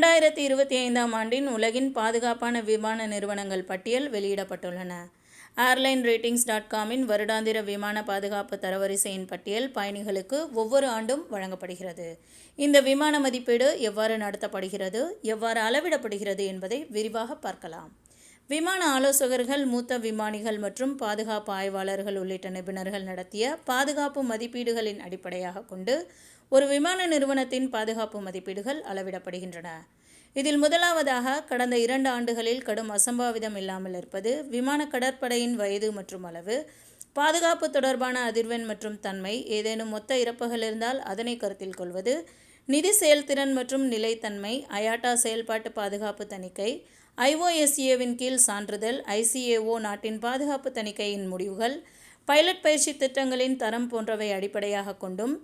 இரண்டாயிரத்தி இருபத்தி ஐந்தாம் ஆண்டின் உலகின் பாதுகாப்பான விமான நிறுவனங்கள் பட்டியல் வெளியிடப்பட்டுள்ளன. ஏர்லைன் ரேட்டிங்ஸ் டாட் காமின் வருடாந்திர விமான பாதுகாப்பு தரவரிசையின் பட்டியல் பயணிகளுக்கு ஒவ்வொரு ஆண்டும் வழங்கப்படுகிறது. இந்த விமான மதிப்பீடு எவ்வாறு நடத்தப்படுகிறது எவ்வாறு அளவிடப்படுகிறது என்பதை விரிவாக பார்க்கலாம். விமான ஆலோசகர்கள் மூத்த விமானிகள் மற்றும் பாதுகாப்பு ஆய்வாளர்கள் உள்ளிட்ட நிபுணர்கள் நடத்திய பாதுகாப்பு மதிப்பீடுகளின் அடிப்படையாக கொண்டு ஒரு விமான நிறுவனத்தின் பாதுகாப்பு மதிப்பீடுகள் அளவிடப்படுகின்றன. இதில் முதலாவதாக கடந்த இரண்டு ஆண்டுகளில் கடும் அசம்பாவிதம் இல்லாமல் இருப்பது விமான கடற்படையின் வயது மற்றும் அளவு பாதுகாப்பு தொடர்பான அதிர்வெண் மற்றும் தன்மை ஏதேனும் மொத்த இறப்புகள் இருந்தால் அதனை கருத்தில் கொள்வது நிதி செயல்திறன் மற்றும் நிலைத்தன்மை அயாட்டா செயல்பாட்டு பாதுகாப்பு தணிக்கை ஐஓஎஸ்ஏவின் கீழ் சான்றிதழ் ஐசிஏஓ நாட்டின் பாதுகாப்பு தணிக்கையின் முடிவுகள் பைலட் பயிற்சி திட்டங்களின் தரம் போன்றவை அடிப்படையாக கொண்டும்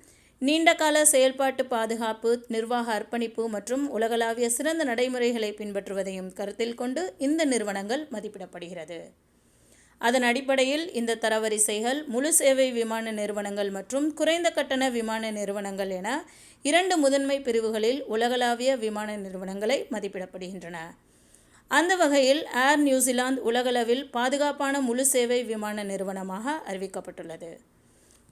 நீண்டகால செயல்பாட்டு பாதுகாப்பு நிர்வாக அர்ப்பணிப்பு மற்றும் உலகளாவிய சிறந்த நடைமுறைகளை பின்பற்றுவதையும் கருத்தில் கொண்டு இந்த நிறுவனங்கள் மதிப்பிடப்படுகிறது. அதன் அடிப்படையில் இந்த தரவரிசைகள் முழு சேவை விமான நிறுவனங்கள் மற்றும் குறைந்த கட்டண விமான நிறுவனங்கள் என இரண்டு முதன்மை பிரிவுகளில் உலகளாவிய விமான நிறுவனங்களை மதிப்பிடப்படுகின்றன. அந்த வகையில் ஏர் நியூசிலாந்து உலகளவில் பாதுகாப்பான முழு சேவை விமான நிறுவனமாக அறிவிக்கப்பட்டுள்ளது.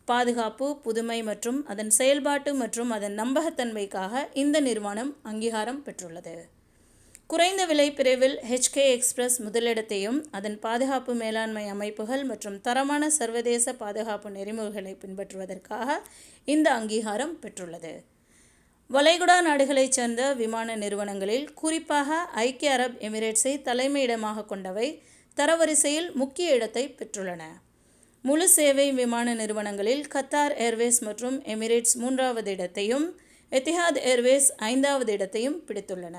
பாதுகாப்பு புதுமை மற்றும் அதன் செயல்பாட்டு மற்றும் அதன் நம்பகத்தன்மைக்காக இந்த நிறுவனம் அங்கீகாரம் பெற்றுள்ளது. குறைந்த விலை பிரிவில் ஹெச்கே எக்ஸ்பிரஸ் முதலிடத்தையும் அதன் பாதுகாப்பு மேலாண்மை அமைப்புகள் மற்றும் தரமான சர்வதேச பாதுகாப்பு நெறிமுறைகளை பின்பற்றுவதற்காக இந்த அங்கீகாரம் பெற்றுள்ளது. வளைகுடா நாடுகளைச் சேர்ந்த விமான நிறுவனங்களில் குறிப்பாக ஐக்கிய அரப் எமிரேட்ஸை தலைமையிடமாக கொண்டவை தரவரிசையில் முக்கிய இடத்தை பெற்றுள்ளன. முழு சேவை விமான நிறுவனங்களில் கத்தார் ஏர்வேஸ் மற்றும் எமிரேட்ஸ் மூன்றாவது இடத்தையும் எத்திஹாத் ஏர்வேஸ் ஐந்தாவது இடத்தையும் பிடித்துள்ளன.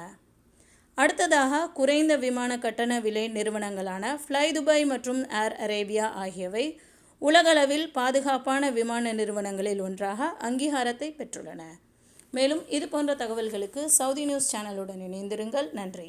அடுத்ததாக குறைந்த விமான கட்டண விலை நிறுவனங்களான ஃப்ளை துபாய் மற்றும் ஏர் அரேபியா ஆகியவை உலகளவில் பாதுகாப்பான விமான நிறுவனங்களில் ஒன்றாக அங்கீகாரத்தை பெற்றுள்ளன. மேலும் இது போன்ற தகவல்களுக்கு சவுதி நியூஸ் சேனலுடன் இணைந்திருங்கள். நன்றி.